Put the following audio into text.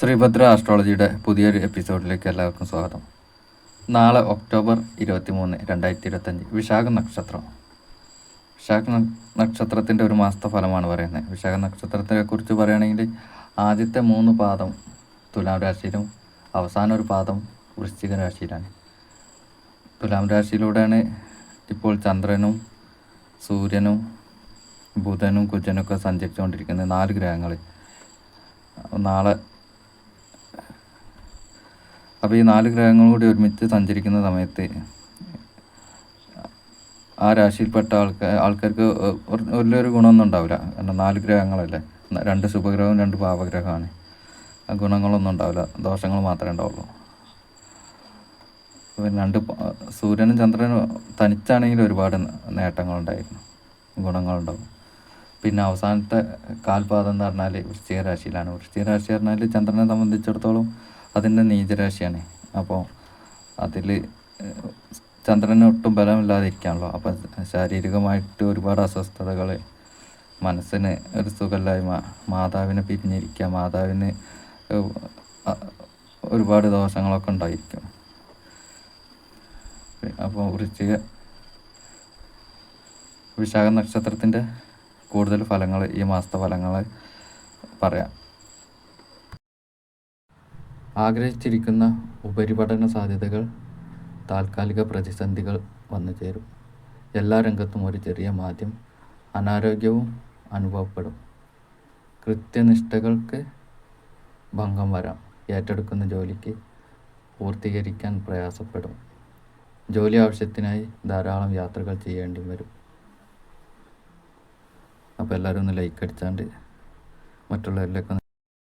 ശ്രീഭദ്ര ആസ്ട്രോളജിയുടെ പുതിയൊരു എപ്പിസോഡിലേക്ക് എല്ലാവർക്കും സ്വാഗതം. നാളെ ഒക്ടോബർ ഇരുപത്തി മൂന്ന് രണ്ടായിരത്തി ഇരുപത്തഞ്ച് വിശാഖ നക്ഷത്രം. വിശാഖ നക്ഷത്രത്തിന്റെ ഒരു മാസത്തെ ഫലമാണ് പറയുന്നത്. വിശാഖ നക്ഷത്രത്തെ കുറിച്ച് പറയുകയാണെങ്കിൽ ആദ്യത്തെ മൂന്ന് പാദം തുലാം രാശിയിലും അവസാന ഒരു പാദം വൃശ്ചിക രാശിയിലാണ്. തുലാം രാശിയിലൂടെയാണ് ഇപ്പോൾ ചന്ദ്രനും സൂര്യനും ബുധനും കുജനൊക്കെ സഞ്ചരിച്ചുകൊണ്ടിരിക്കുന്നത് നാല് ഗ്രഹങ്ങൾ നാളെ അപ്പോൾ ഈ നാല് ഗ്രഹങ്ങളും കൂടി ഒരുമിച്ച് സഞ്ചരിക്കുന്ന സമയത്ത് ആ രാശിയിൽപ്പെട്ട ആൾക്കാർ ആൾക്കാർക്ക് വലിയൊരു ഗുണമൊന്നും ഉണ്ടാവില്ല. കാരണം നാല് ഗ്രഹങ്ങളല്ലേ? രണ്ട് ശുഭഗ്രഹവും രണ്ട് പാപഗ്രഹമാണ്. ആ ഗുണങ്ങളൊന്നും ഉണ്ടാവില്ല. ദോഷങ്ങൾ മാത്രമേ ഉണ്ടാവുള്ളൂ. പിന്നെ രണ്ട് സൂര്യനും ചന്ദ്രനും തനിച്ചാണെങ്കിൽ ഒരുപാട് നേട്ടങ്ങളുണ്ടായിരുന്നു. ഗുണങ്ങളുണ്ടാവും. പിന്നെ അവസാനത്തെ കാൽപാദം എന്ന് പറഞ്ഞാൽ വൃശ്ചിക രാശിയിലാണ്. വൃശ്ചിക രാശി പറഞ്ഞാൽ ചന്ദ്രനെ സംബന്ധിച്ചിടത്തോളം അതിന്റെ നീചരാശിയാണ്. അപ്പോൾ അതിൽ ചന്ദ്രന് ഒട്ടും ബലമില്ലാതിരിക്കാണല്ലോ അപ്പോൾ അപ്പം ശാരീരികമായിട്ട് ഒരുപാട് അസ്വസ്ഥതകൾ മനസ്സിന് ഒരു സുഖമില്ലായ്മ മാതാവിനെ പിരിഞ്ഞിരിക്കുക മാതാവിന് ഒരുപാട് ദോഷങ്ങളൊക്കെ ഉണ്ടായിരിക്കും. അപ്പോൾ വൃശ്ചിക വിശാഖ നക്ഷത്രത്തിന്റെ കൂടുതൽ ഫലങ്ങൾ ഈ മാസത്തെ ഫലങ്ങൾ പറയാം. ആഗ്രഹിച്ചിരിക്കുന്ന ഉപരിപഠന സാധ്യതകൾ താൽക്കാലിക പ്രതിസന്ധികൾ വന്നു ചേരും. എല്ലാ രംഗത്തും ഒരു ചെറിയ മാധ്യം അനാരോഗ്യവും അനുഭവപ്പെടും. കൃത്യനിഷ്ഠകൾക്ക് ഭംഗം വരാം. ഏറ്റെടുക്കുന്ന ജോലിക്ക് പൂർത്തീകരിക്കാൻ പ്രയാസപ്പെടും. ജോലി ആവശ്യത്തിനായി ധാരാളം യാത്രകൾ ചെയ്യേണ്ടി വരും. അപ്പോൾ എല്ലാവരും ഒന്ന് ലൈക്ക് അടിച്ചാണ്ട് മറ്റുള്ളവരിലേക്ക്